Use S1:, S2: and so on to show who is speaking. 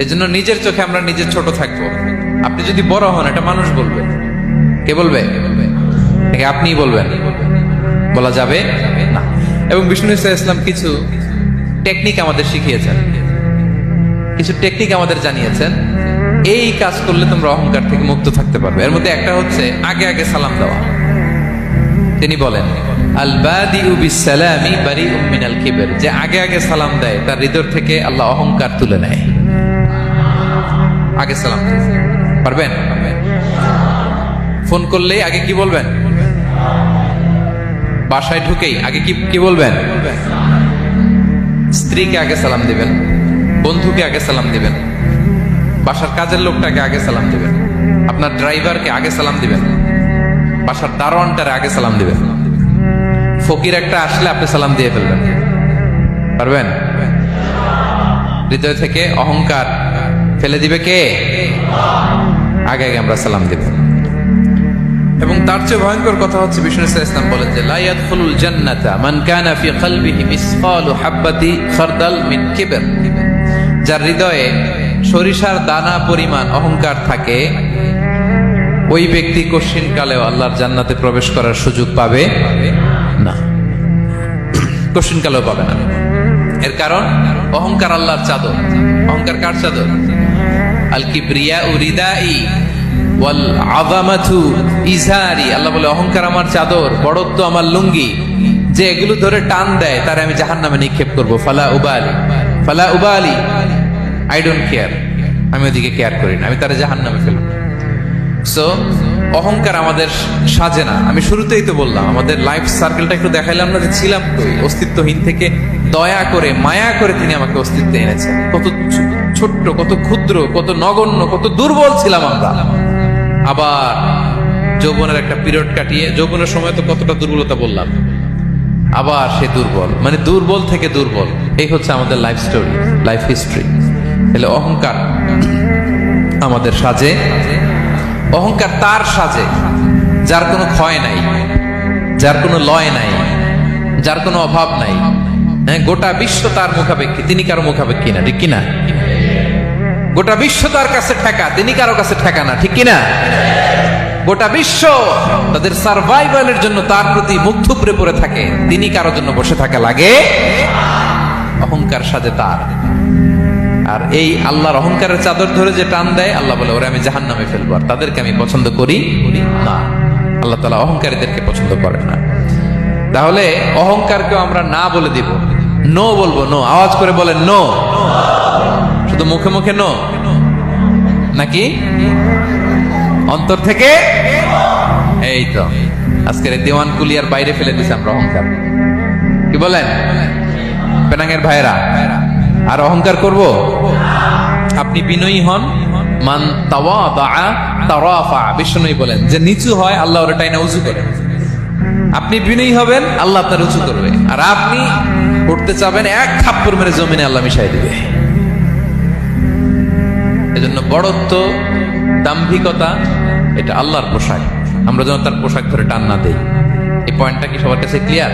S1: এজন্য নিজের চোখে আমরা নিজের ছোট থাকব। আপনি যদি বড় হন, এটা মানুষ বলবে। কে বলবে? নাকি আপনিই বলবেন। বলা যাবে না। এবং বিষ্ণু ইসা ইসলাম কিছু টেকনিক আমাদের শিখিয়েছেন। কিছু টেকনিক আমাদের জানিয়েছেন। এই কাজ করলে তোমরা অহংকার থেকে মুক্ত থাকতে পারবে। এর মধ্যে একটা হচ্ছে আগে আগে সালাম দেওয়া। তিনি বলেন যে আগে আগে সালাম দেয়, তার হৃদয় থেকে আল্লাহ অহংকার তুলে নেয়। আগে সালাম। পারবেন? ফোন করলেই আগে কি বলবেন? বাসায় ঢুকেই আগে কি কি বলবেন? স্ত্রীকে আগে সালাম দিবেন, বন্ধুকে আগে সালাম দিবেন, বাসার কাজের লোকটাকে আগে সালাম দিবেন, আপনার ড্রাইভারকে আগে সালাম দিবেন, বাসার দারোয়ানটারে আগে সালাম দিবেন। ফকির একটা আসলে আপনি সালাম দিয়ে ফেলবেন। পারবেন? হৃদয় থেকে অহংকার ফেলে দিবে কে? আগে আগে আমরা সালাম দিব। এবং তার চেয়ে ভয়ঙ্কর কথা হচ্ছে বিষ্ণু ইসলাম বলেন যে, লা ইয়াদখুলুল জান্নাতা মান কানা ফি কলবিহি মিসকালু হাব্বাতি খারদাল মিন কিবর। যার হৃদয়ে সরিষার দানা পরিমাণ অহংকার থাকে, ওই ব্যক্তি কশিন কালেও আল্লাহর জান্নাতে প্রবেশ করার সুযোগ পাবে না। কশিন কালেও পাবে না। এর কারণ, অহংকার আল্লাহর চাদর। অহংকার কার চাদর? আল কিবরিয়া উরিদাই ওয়াল আযামাতু ইজারি। আল্লাহ বলে, অহংকার আমার চাদর, বড়ত্ব আমার লুঙ্গি, যে এগুলো ধরে টান দেয়, তারা আমি জাহান্নামে নিক্ষেপ করব। ফালা উবালি ফালা উবালি আই ডোন্ট কেয়ার আমি ওদিকে কেয়ার করি না, আমি তারা জাহান নামে ফেলব সো অহংকার আমাদের সাজে না। আমি শুরুতেই তো বললাম, আমাদের লাইফ সার্কেলটা একটু দেখাইলাম না যে ছিলাম কই? অস্তিত্বহীন থেকে দয়া করে, মায়া করে তিনি আমাকে অস্তিত্বে এনেছেন। কত ছোট্ট, কত ক্ষুদ্র, কত নগণ্য, কত দুর্বল ছিলাম আমরা। আবার যৌবনের একটা পিরিয়ড কাটিয়ে, যৌবনের সময় তো কতটা দুর্বলতা বললাম। আবার সে দুর্বল মানে দুর্বল থেকে দুর্বল। এই হচ্ছে আমাদের লাইফ স্টোরি লাইফ হিস্ট্রি তাহলে অহংকার আমাদের সাজে অহংকার তার সাজে, যার কোনো ক্ষয় নাই, যার কোনো লয় নাই, যার কোনো অভাব নাই। হ্যাঁ গোটা বিশ্ব তার মুখাপেক্ষী, তিনি কারও মুখাপেক্ষী না, ঠিক কিনা গোটা বিশ্ব তার কাছে ঠেকা, তিনি কারও কাছে ঠেকা না, ঠিক কিনা গোটা বিশ্ব তাদের সার্ভাইভালের জন্য তার প্রতি মুখ থুবড়ে পড়ে থাকে, তিনি কারোর জন্য বসে থাকা লাগে অহংকার সাজে তার। আর এই আল্লাহর অহংকারের চাদর ধরে যে টান দেয়, আল্লাহ বলে, ওরা আমি জাহান নামে ফেলব, আর তাদেরকে আমি পছন্দ করি না। আল্লাহ তালা অহংকারীদেরকে পছন্দ করে না। তাহলে অহংকারকেও আমরা না বলে দিব। নো বলব, নো। আওয়াজ করে বলেন, নো। শুধু মুখে মুখে নো। নাকি? অন্তর থেকে? এই তো। আজকের দেওয়ান কুলিয়ার বাইরে ফেলে দিছে আমরা অহংকার। কি বলেন? পেনাঙ্গের ভাইরা আর অহংকার করব? আপনি বিনয়ী হন। মান তাওয়া বলেন। যে নিচু হয়, আল্লাহ উঁচু করে। আপনি বিনয়ী হবেন, আল্লাহ আপনার উঁচু করবে। আর আপনি উঠতে চাবেন, এক থাপ্পড় মেরে জমিনে আল্লাহ মিশাই দিবে। এজন্য বড়ত্ব, দাম্ভিকতা, এটা আল্লাহর পোশাক। আমরা যেন তার পোশাক ধরে টান না দেই। এই পয়েন্টটা কি সবার কাছে ক্লিয়ার